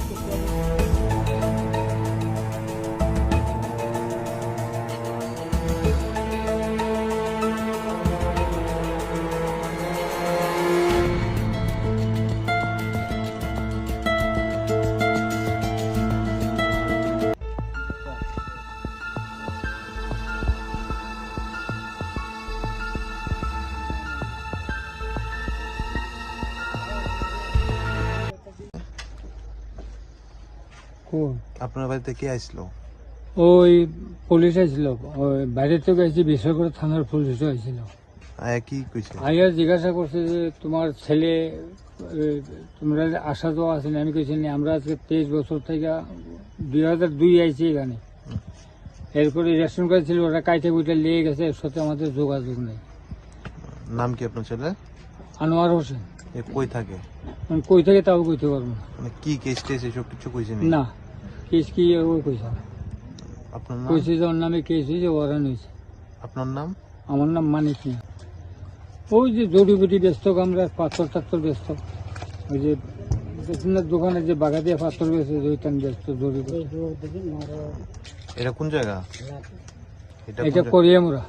Obrigada. আপনার বাড়িতে কে আসলো ওই পুলিশ আসছিল ওই বাইরে থেকে এসে বেসরকারি থানার পুলিশ আসছিল আয়া কি কইছে? আইয়া জিজ্ঞাসা করছে যে তোমার ছেলে তোমরা আসা যাওয়া আছে আমি কইছি আমরা আজকে তেইশ বছর থেকে দুই হাজার দুই আইছি এখানে। এরপরে রেশন কার্ড ছিল ওরা কাইটে কুইটে নিয়ে গেছে এর সাথে আমাদের যোগাযোগ নেই। নাম কি আপনার ছেলে? আনোয়ার হোসেন। এ কই থাকে? আমি কই থেকে তাও কইতে পারব না। মানে কি কেস টেস এসব কিছু কইছে নি? না কেস কি ও কইছে? না আপনার নাম? কইছে যে ওর নামে কেস হয়েছে ওরান হয়েছে। আপনার নাম? আমার নাম মানিক মিয়া ওই যে জড়িবুটি ব্যস্ত আমরা পাথর টাথর ব্যস্ত। ওই যে দেখুন দোকানে যে বাগা দিয়ে পাথর বেছে ওইটান ব্যস্ত জড়িবুটি। এটা কোন জায়গা? এটা কোন এটা জায়গা? করিয়ে মোরা